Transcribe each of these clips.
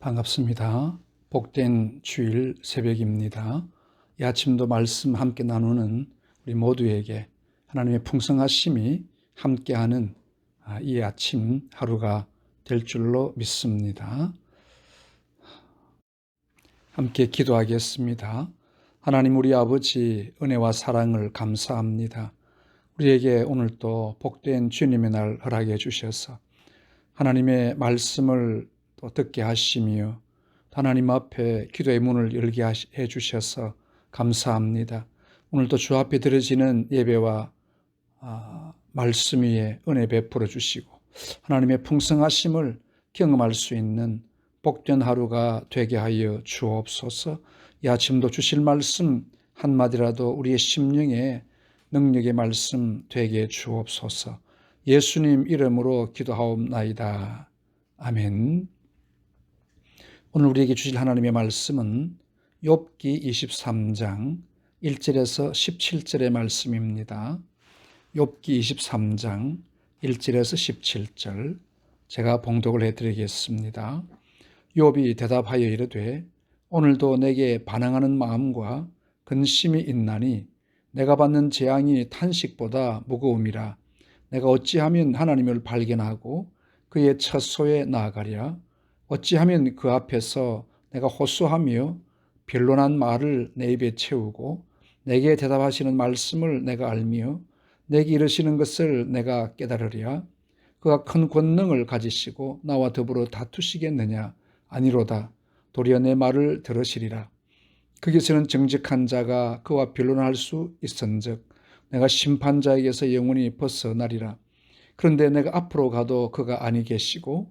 반갑습니다. 복된 주일 새벽입니다. 이 아침도 말씀 함께 나누는 우리 모두에게 하나님의 풍성하심이 함께하는 아, 이 아침 하루가 될 줄로 믿습니다. 함께 기도하겠습니다. 하나님 우리 아버지 은혜와 사랑을 감사합니다. 우리에게 오늘도 복된 주님의 날 허락해 주셔서 하나님의 말씀을 또 듣게 하시며 하나님 앞에 기도의 문을 열게 해 주셔서 감사합니다. 오늘도 주 앞에 드려지는 예배와 아, 말씀 위에 은혜 베풀어 주시고 하나님의 풍성하심을 경험할 수 있는 복된 하루가 되게 하여 주옵소서. 이 아침도 주실 말씀 한마디라도 우리의 심령에 능력의 말씀 되게 주옵소서. 예수님 이름으로 기도하옵나이다. 아멘. 오늘 우리에게 주실 하나님의 말씀은 욥기 23장 1절에서 17절의 말씀입니다. 욥기 23장 1절에서 17절 제가 봉독을 해 드리겠습니다. 욥이 대답하여 이르되 오늘도 내게 반항하는 마음과 근심이 있나니 내가 받는 재앙이 탄식보다 무거움이라 내가 어찌하면 하나님을 발견하고 그의 처소에 나아가랴 어찌하면 그 앞에서 내가 호소하며 변론한 말을 내 입에 채우고 내게 대답하시는 말씀을 내가 알며 내게 이르시는 것을 내가 깨달으랴? 그가 큰 권능을 가지시고 나와 더불어 다투시겠느냐? 아니로다. 도리어 내 말을 들으시리라. 거기서는 정직한 자가 그와 변론할 수 있은즉 내가 심판자에게서 영원히 벗어나리라. 그런데 내가 앞으로 가도 그가 아니 계시고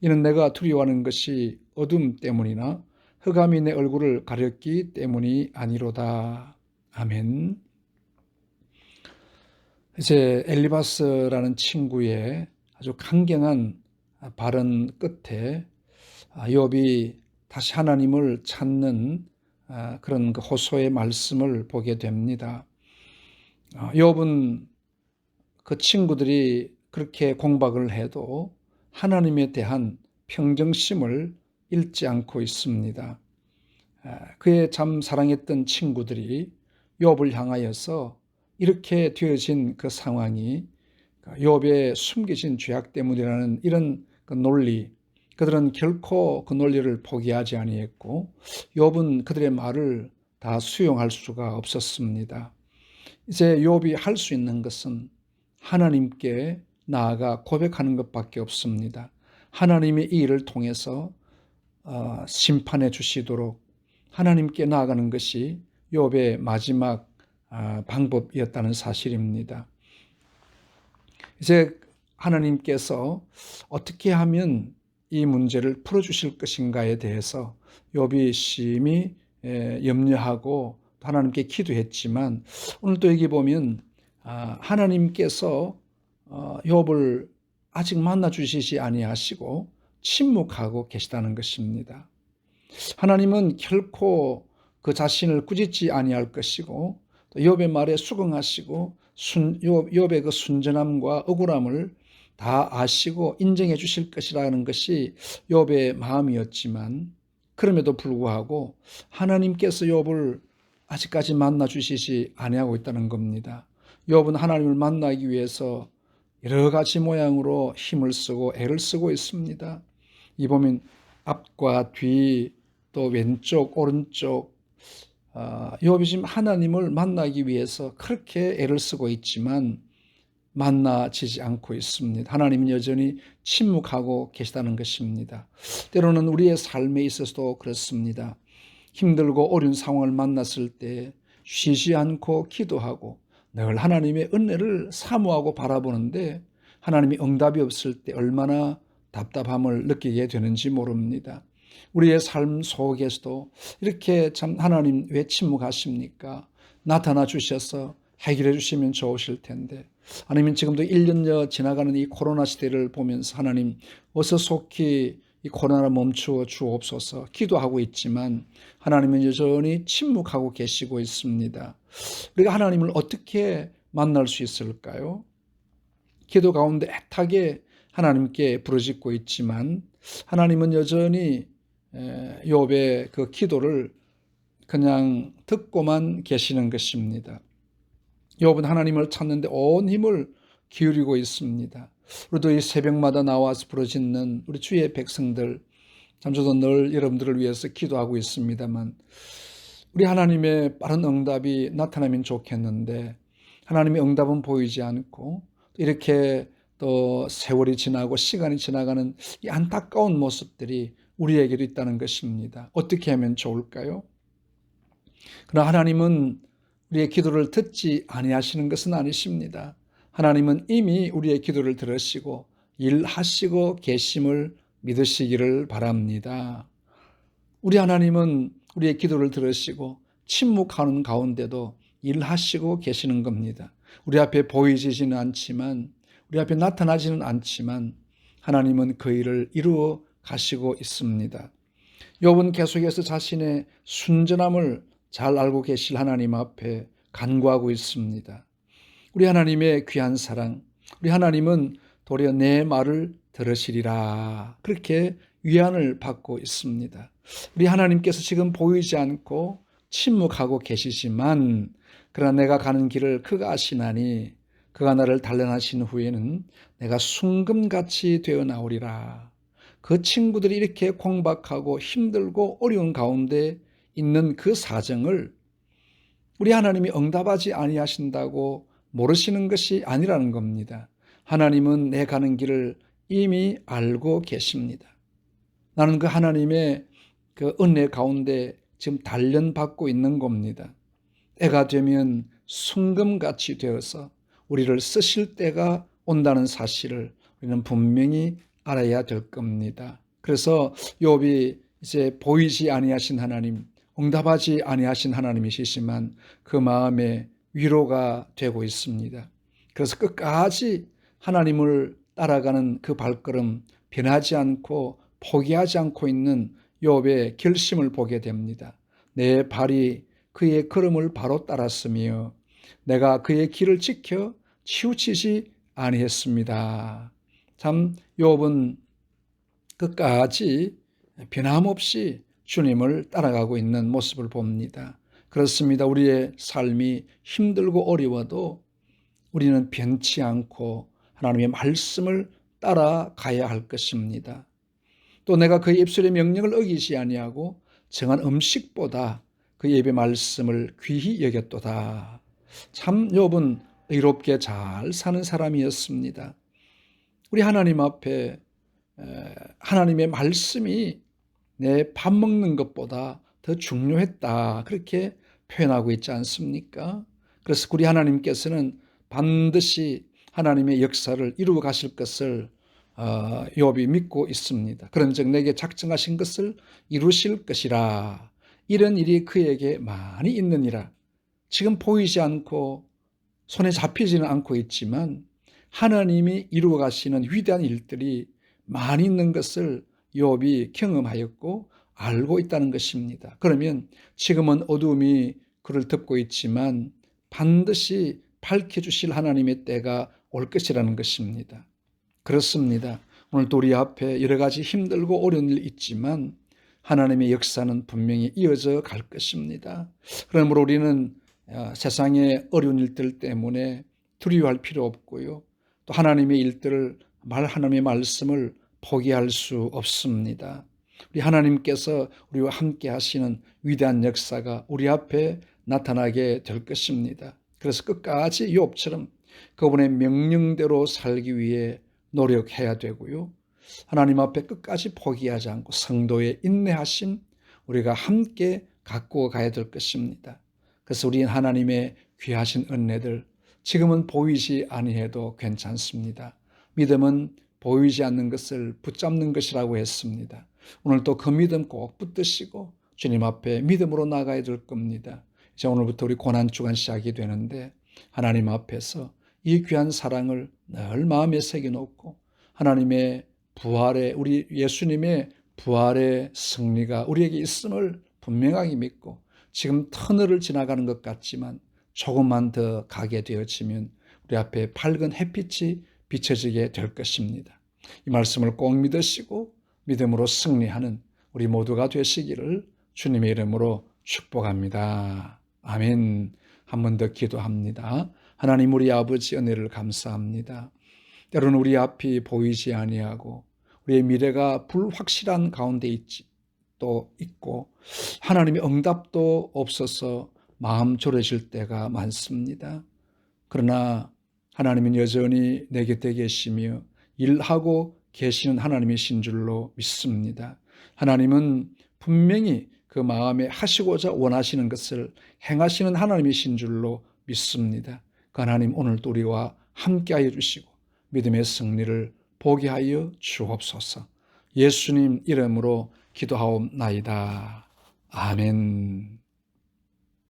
이는 내가 두려워하는 것이 어둠 때문이나 흑암이 내 얼굴을 가렸기 때문이 아니로다. 아멘. 이제 엘리바스라는 친구의 아주 강경한 발언 끝에 욥이 다시 하나님을 찾는 그런 그 호소의 말씀을 보게 됩니다. 욥은 그 친구들이 그렇게 공박을 해도 하나님에 대한 평정심을 잃지 않고 있습니다. 그의 참 사랑했던 친구들이 욥을 향하여서 이렇게 되어진 그 상황이 욥의 숨겨진 죄악 때문이라는 이런 그 논리, 그들은 결코 그 논리를 포기하지 아니했고 욥은 그들의 말을 다 수용할 수가 없었습니다. 이제 욥이 할 수 있는 것은 하나님께 나아가 고백하는 것밖에 없습니다. 하나님의 이 일을 통해서 어, 심판해 주시도록 하나님께 나아가는 것이 욥의 마지막 아, 방법이었다는 사실입니다. 이제 하나님께서 어떻게 하면 이 문제를 풀어 주실 것인가에 대해서 욥이 심히 염려하고 하나님께 기도했지만 오늘 또 여기 보면 아, 하나님께서 어, 욥을 아직 만나 주시지 아니하시고 침묵하고 계시다는 것입니다. 하나님은 결코 그 자신을 꾸짖지 아니할 것이고 또 욥의 말에 수긍하시고 순, 욥의 그 순전함과 억울함을 다 아시고 인정해 주실 것이라는 것이 욥의 마음이었지만 그럼에도 불구하고 하나님께서 욥을 아직까지 만나 주시지 아니하고 있다는 겁니다. 욥은 하나님을 만나기 위해서 여러 가지 모양으로 힘을 쓰고 애를 쓰고 있습니다. 이 보면 앞과 뒤 또 왼쪽, 오른쪽 어, 욥이 지금 하나님을 만나기 위해서 그렇게 애를 쓰고 있지만 만나지지 않고 있습니다. 하나님은 여전히 침묵하고 계시다는 것입니다. 때로는 우리의 삶에 있어서도 그렇습니다. 힘들고 어려운 상황을 만났을 때 쉬지 않고 기도하고 늘 하나님의 은혜를 사모하고 바라보는데 하나님이 응답이 없을 때 얼마나 답답함을 느끼게 되는지 모릅니다. 우리의 삶 속에서도 이렇게 참 하나님 왜 침묵하십니까? 나타나 주셔서 해결해 주시면 좋으실 텐데 아니면 지금도 1년여 지나가는 이 코로나 시대를 보면서 하나님 어서 속히 이 코로나를 멈추어 주옵소서 기도하고 있지만 하나님은 여전히 침묵하고 계시고 있습니다. 우리가 하나님을 어떻게 만날 수 있을까요? 기도 가운데 애타게 하나님께 부르짖고 있지만 하나님은 여전히 욥의 그 기도를 그냥 듣고만 계시는 것입니다. 욥은 하나님을 찾는데 온 힘을 기울이고 있습니다. 우리도 이 새벽마다 나와서 부르짖는 우리 주의 백성들 참 저도 늘 여러분들을 위해서 기도하고 있습니다만 우리 하나님의 빠른 응답이 나타나면 좋겠는데 하나님의 응답은 보이지 않고 이렇게 또 세월이 지나고 시간이 지나가는 이 안타까운 모습들이 우리에게도 있다는 것입니다. 어떻게 하면 좋을까요? 그러나 하나님은 우리의 기도를 듣지 아니하시는 것은 아니십니다. 하나님은 이미 우리의 기도를 들으시고 일하시고 계심을 믿으시기를 바랍니다. 우리 하나님은 우리의 기도를 들으시고 침묵하는 가운데도 일하시고 계시는 겁니다. 우리 앞에 보이지는 않지만 우리 앞에 나타나지는 않지만 하나님은 그 일을 이루어 가시고 있습니다. 욥은 계속해서 자신의 순전함을 잘 알고 계실 하나님 앞에 간구하고 있습니다. 우리 하나님의 귀한 사랑, 우리 하나님은 도리어 내 말을 들으시리라. 그렇게 위안을 받고 있습니다. 우리 하나님께서 지금 보이지 않고 침묵하고 계시지만, 그러나 내가 가는 길을 그가 아시나니, 그가 나를 단련하신 후에는 내가 순금같이 되어 나오리라. 그 친구들이 이렇게 공박하고 힘들고 어려운 가운데 있는 그 사정을 우리 하나님이 응답하지 아니하신다고 모르시는 것이 아니라는 겁니다. 하나님은 내 가는 길을 이미 알고 계십니다. 나는 그 하나님의 그 은혜 가운데 지금 단련받고 있는 겁니다. 때가 되면 순금같이 되어서 우리를 쓰실 때가 온다는 사실을 우리는 분명히 알아야 될 겁니다. 그래서 욥이 이제 보이지 아니하신 하나님, 응답하지 아니하신 하나님이시지만 그 마음에 위로가 되고 있습니다. 그래서 끝까지 하나님을 따라가는 그 발걸음 변하지 않고 포기하지 않고 있는 욥의 결심을 보게 됩니다. 내 발이 그의 걸음을 바로 따랐으며 내가 그의 길을 지켜 치우치지 아니했습니다. 참 욥은 끝까지 변함없이 주님을 따라가고 있는 모습을 봅니다. 그렇습니다. 우리의 삶이 힘들고 어려워도 우리는 변치 않고 하나님의 말씀을 따라가야 할 것입니다. 또 내가 그 입술의 명령을 어기지 아니하고 정한 음식보다 그 예배 말씀을 귀히 여겼도다. 참 욥은 의롭게 잘 사는 사람이었습니다. 우리 하나님 앞에 하나님의 말씀이 내 밥 먹는 것보다 더 중요했다. 그렇게 표현하고 있지 않습니까? 그래서 우리 하나님께서는 반드시 하나님의 역사를 이루어 가실 것을 어, 욥이 믿고 있습니다. 그런즉 내게 작정하신 것을 이루실 것이라. 이런 일이 그에게 많이 있느니라. 지금 보이지 않고 손에 잡히지는 않고 있지만 하나님이 이루어 가시는 위대한 일들이 많이 있는 것을 욥이 경험하였고 알고 있다는 것입니다. 그러면 지금은 어둠이 그를 덮고 있지만 반드시 밝혀 주실 하나님의 때가 올 것이라는 것입니다. 그렇습니다. 오늘도 우리 앞에 여러 가지 힘들고 어려운 일 있지만 하나님의 역사는 분명히 이어져 갈 것입니다. 그러므로 우리는 어, 세상의 어려운 일들 때문에 두려워할 필요 없고요. 또 하나님의 일들을 말 하나님의 말씀을 포기할 수 없습니다. 우리 하나님께서 우리와 함께 하시는 위대한 역사가 우리 앞에 나타나게 될 것입니다. 그래서 끝까지 욥처럼 그분의 명령대로 살기 위해 노력해야 되고요. 하나님 앞에 끝까지 포기하지 않고 성도의 인내하심 우리가 함께 갖고 가야 될 것입니다. 그래서 우리 하나님의 귀하신 은혜들 지금은 보이지 아니해도 괜찮습니다. 믿음은 보이지 않는 것을 붙잡는 것이라고 했습니다. 오늘 또그 믿음 꼭 붙드시고 주님 앞에 믿음으로 나가야 될 겁니다. 이제 오늘부터 우리 고난 주간 시작이 되는데 하나님 앞에서 이 귀한 사랑을 늘 마음에 새겨 놓고 하나님의 부활의 우리 예수님의 부활의 승리가 우리에게 있음을 분명하게 믿고 지금 터널을 지나가는 것 같지만 조금만 더 가게 되어지면 우리 앞에 밝은 햇빛이 비춰지게 될 것입니다. 이 말씀을 꼭 믿으시고 믿음으로 승리하는 우리 모두가 되시기를 주님의 이름으로 축복합니다. 아멘. 한 번 더 기도합니다. 하나님 우리 아버지 은혜를 감사합니다. 때로는 우리 앞이 보이지 아니하고 우리의 미래가 불확실한 가운데 있지 또 있고 하나님의 응답도 없어서 마음 졸여질 때가 많습니다. 그러나 하나님은 여전히 내 곁에 계시며 일하고 계시는 하나님이신 줄로 믿습니다. 하나님은 분명히 그 마음에 하시고자 원하시는 것을 행하시는 하나님이신 줄로 믿습니다. 그 하나님 오늘도 우리와 함께하여 주시고 믿음의 승리를 보게 하여 주옵소서. 예수님 이름으로 기도하옵나이다. 아멘.